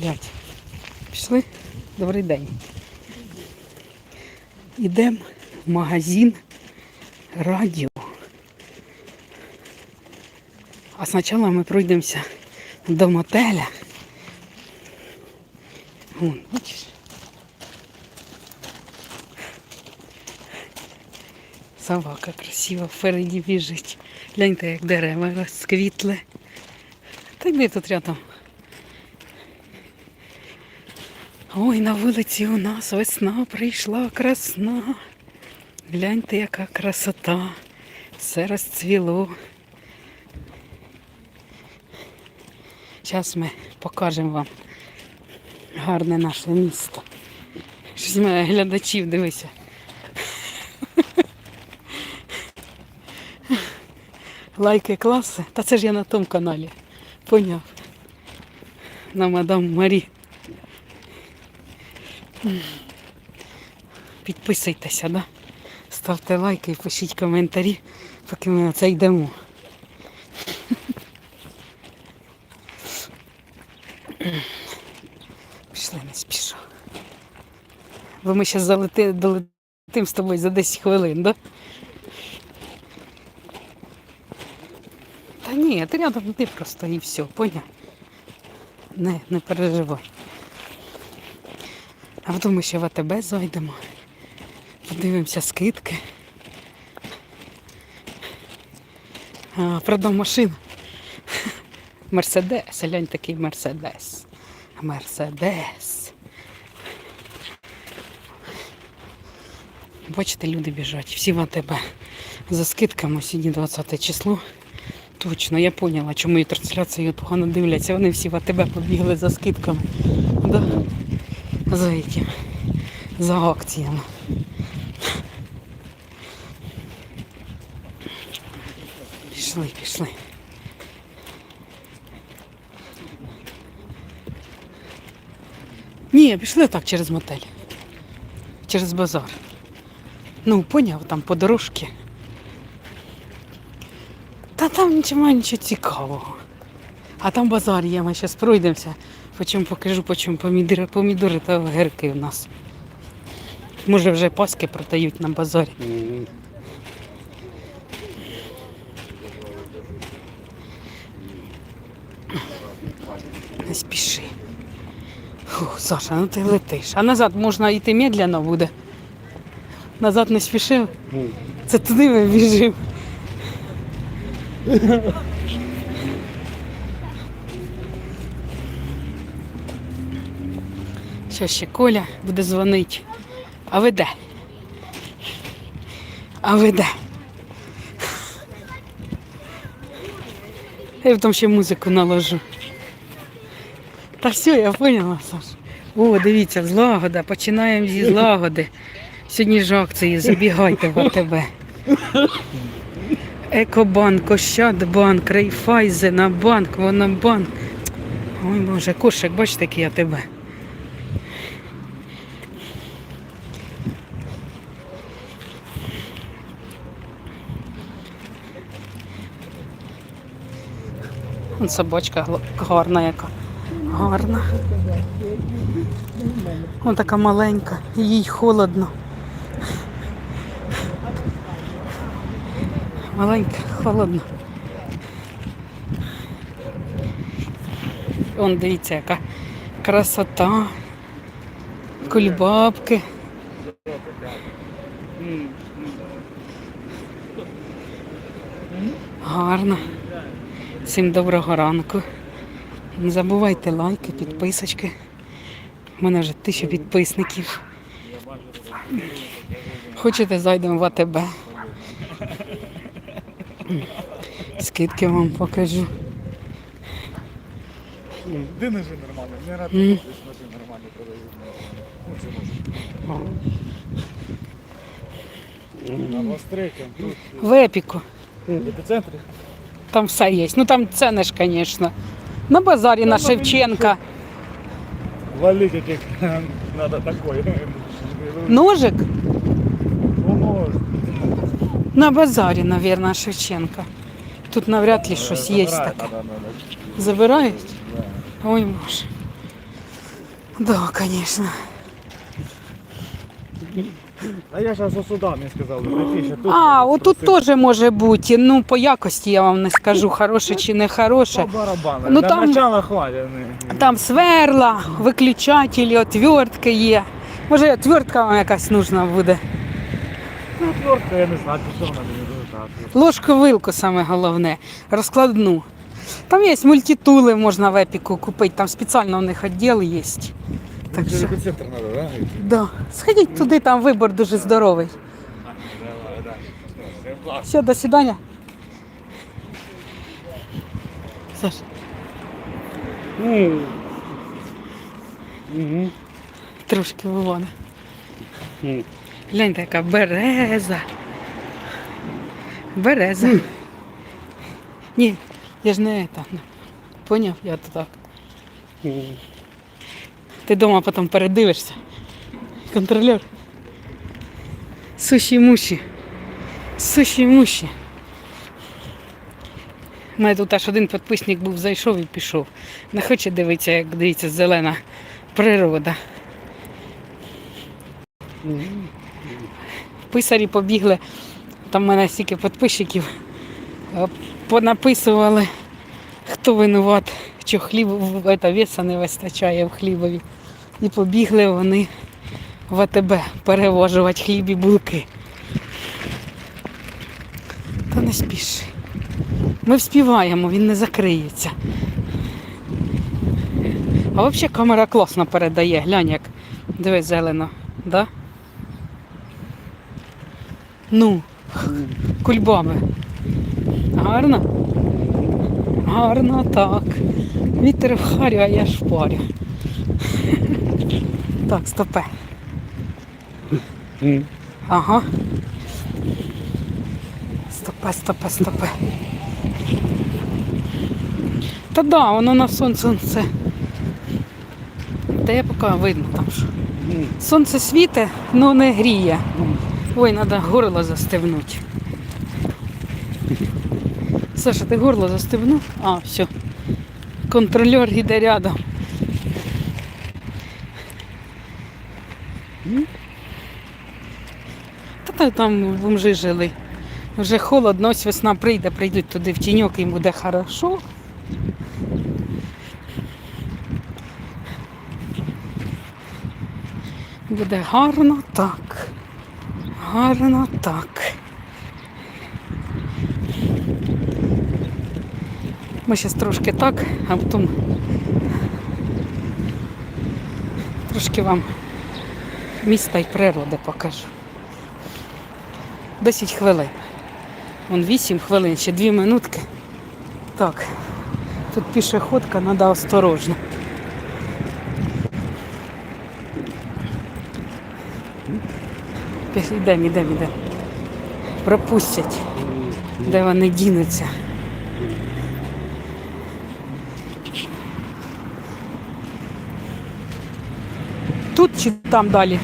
Блять. Пішли? Добрий день. Йдемо в магазин радіо. А спочатку ми пройдемося до мотеля. Вон, бачиш? Собака красива впереді біжить. Гляньте, як дерева розквітли. Та йди тут рядом. Ой, на вулиці у нас весна прийшла красна. Гляньте, яка красота. Все розцвіло. Зараз ми покажемо вам гарне наше місто. Щось мене глядачів, дивися. Лайки класи. Та це ж я на тому каналі. Поняв. На мадам Марі. Підписуйтеся, да? ставте лайки і пишіть коментарі, поки ми оце йдемо. Пішли не спішу. Бо ми зараз залети, долетим з тобою за 10 хвилин, да? Та ні, ти рядом йди просто і все, поняв? Не, не переживай. А потім ми ще в АТБ зайдемо. Подивимося скидки. А, продам машину. Мерседес. Глянь такий Мерседес. Мерседес. Бачите, люди біжать. Всі в АТБ. За скидками сьогодні 20 число. Точно, я поняла, чому і трансляцію погано дивляться. Вони всі в АТБ побігли за скидками. Да? За этим. За акціями. Пішли, пішли. Ні, пішли так через мотель. Через базар. Ну, поняв, там по дорожці. Та там нічого, нічого цікавого. А там базар є, ми зараз пройдемося. Потім покажу, по чому помідори, помідори та огірки у нас. Може вже паски продають на базарі. Не спіши. Фух, Саша, ну ти летиш. А назад можна йти медленно буде. Назад не спішив. Це туди ми біжимо. Що ще Коля буде дзвонити. А ви де? А ви де? Я потім ще музику наложу. Та все, я поняла, Саш. О, дивіться, злагода. Починаємо зі злагоди. Сьогодні ж акції, забігайте в АТБ. Екобанк, Ощадбанк, Рейфайзенабанк, Вонабанк. Ой Боже, кошик, бачите, який АТБ. Вон собачка гла- гарна яка. Гарна. Вон така маленька, їй холодно. Маленька, холодно. Вон дивіться, яка красота. Кульбабки. Гарно. Всім доброго ранку. Не забувайте лайки, підписочки. У мене вже тисяча підписників. Хочете, зайдемо в АТБ. Скидки вам покажу. Де ножи нормально? Не радий, десь ножи нормально продають. Ну. На Вострикам, В епіку. в епіцентрі. Там все є. Ну там ціни ж, звісно. На базарі на Шевченка. Валить этих надо такой. Ножик Воно ж. на базарі, мабуть, Шевченка. Тут навряд ли щось є забирає, таке. надо, надо. Забирають? Ой, Боже. Да, звісно. А я зараз сюди не сказав, напише. Тут А, отут теж може бути. Ну, по якості я вам не скажу, хороше чи не хороше. Ну, там- начала хватить. не- Там сверла, виключателі, отвертки є. Може, отвертка вам якась нужна буде. Ну, твердко, я не знаю, що вона мені дуже так. Ложку вилку саме головне, розкладну. Там є мультитули, можна в епіку купити, там спеціально у них відділ є. Так що, Репетитор треба, да? да. Сходіть туди, там вибор дуже здоровий. Все, до свидання. Саш, Угу. трошки виводи. Гляньте, яка береза. Береза. Ні, я ж не это. Поняв? Я то так. Ти вдома потім передивишся. Контролер. Суші муші. Суші муші. У мене тут аж один підписник був, зайшов і пішов. Не хоче дивитися, як дивіться, зелена природа. Писарі побігли, там в мене стільки підписчиків, е, понаписували, хто винуват, що хліб это, веса не вистачає в хлібові. І побігли вони в АТБ перевожувати хліб і булки. Та не спіши. Ми вспіваємо, він не закриється. А взагалі камера класно передає, глянь як. Дивись зелено, да? Ну, кульбаби. Гарно? Гарно, так. Вітер в харю, а я шпарю. Так, стопе. Ага. Стопе, стопе, стопе. Та да, воно на сонце. сонце. Та я поки видно там що. Сонце світе, але не гріє. Ой, треба горло застебнути. Саша, ти горло застебнув? А, все. Контролер йде рядом. Та та там бомжи жили. Вже холодно, ось весна прийде, прийдуть туди в тіньок, їм буде хорошо. Буде гарно так. Гарно так. Ми зараз трошки так, а потім трошки вам міста і природи покажу. 10 хвилин. Вон 8 хвилин, ще 2 минутки. Так, тут пішоходка, треба осторожно. Йдемо, йдемо, йдемо. Пропустять, де вони дінуться. Чи там далі?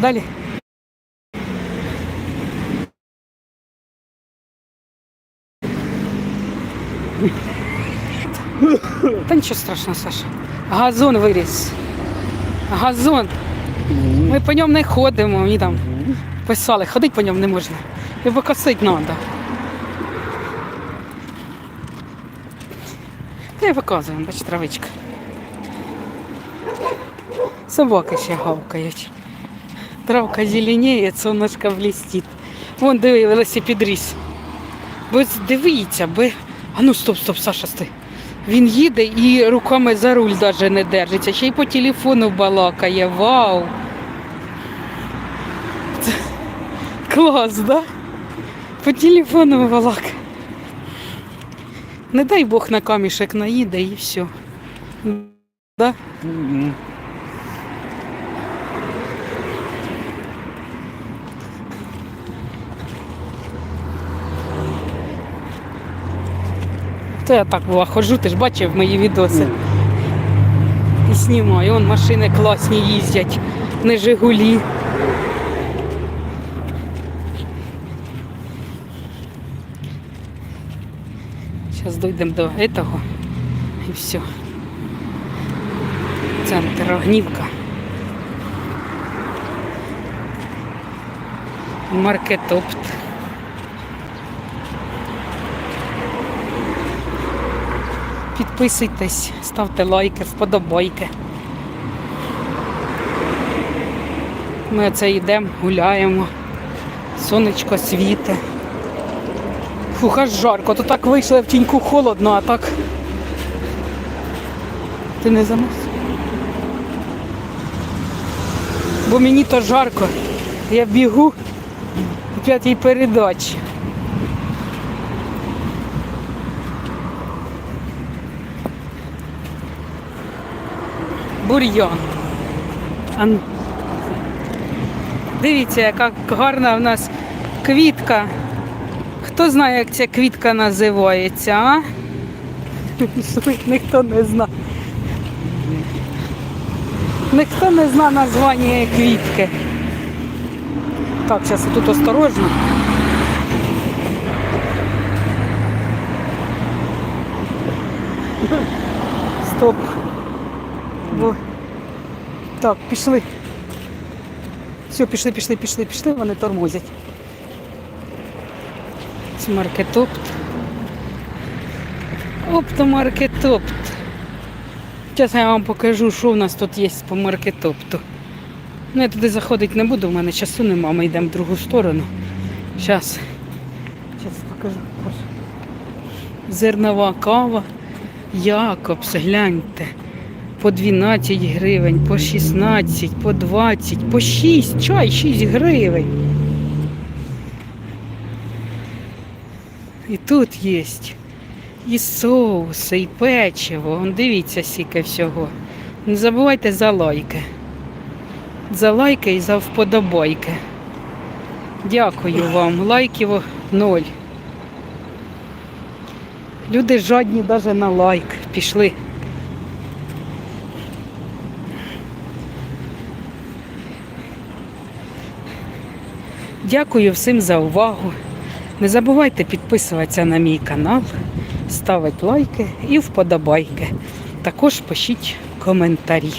Далі. Та нічого страшного, Саша. Газон виріс. Газон. Ми по ньому не ходимо, мені там писали, ходити по ньому не можна. Його косити треба. Я показую, бач, травичка. Собаки ще гавкають. Травка зеленіє, сонечко блістить. Вон диви, велосипедріс. Бо дивіться, би. А ну стоп, стоп, Саша, стой. Він їде і руками за руль навіть не держиться. Ще й по телефону балакає. Вау. Це клас, да? По телефону балакає. Не дай Бог на камішек наїде і все. Да? То я так була ходжу, ти ж бачив мої відоси. І знімаю. Вон машини класні їздять, не Жигулі. Зараз дійдемо до цього і все. центр Огнівка. Маркетопт. Підписуйтесь, ставте лайки, вподобайки. Ми оце йдемо, гуляємо. Сонечко світе. Фух, аж жарко. То так вийшли в тіньку холодно, а так. Ти не замерз? Бо мені то жарко. Я бігу у п'ятій передачі. Бур'ян. Ан- Дивіться, яка гарна в нас квітка. Хто знає, як ця квітка називається, а? Ніхто не знає. Ніхто не знає названня квітки. Так, зараз тут осторожно. Стоп. Бо... Так, пішли. Все, пішли, пішли, пішли, пішли, вони тормозять. Це маркетопт. Оптомаркетопт. Зараз я вам покажу, що в нас тут є по маркетопту. Ну, я туди заходити не буду, в мене часу нема, ми йдемо в другу сторону. Зараз. Зараз покажу. Зернова кава. Якобс, гляньте. По 12 гривень, по 16, по 20, по 6, чай 6 гривень. І тут є і соуси, і печиво. Вон дивіться, скільки всього. Не забувайте за лайки. За лайки і за вподобайки. Дякую вам. Лайків ноль. Люди жадні навіть на лайк. Пішли. Дякую всім за увагу. Не забувайте підписуватися на мій канал, ставити лайки і вподобайки. Також пишіть коментарі.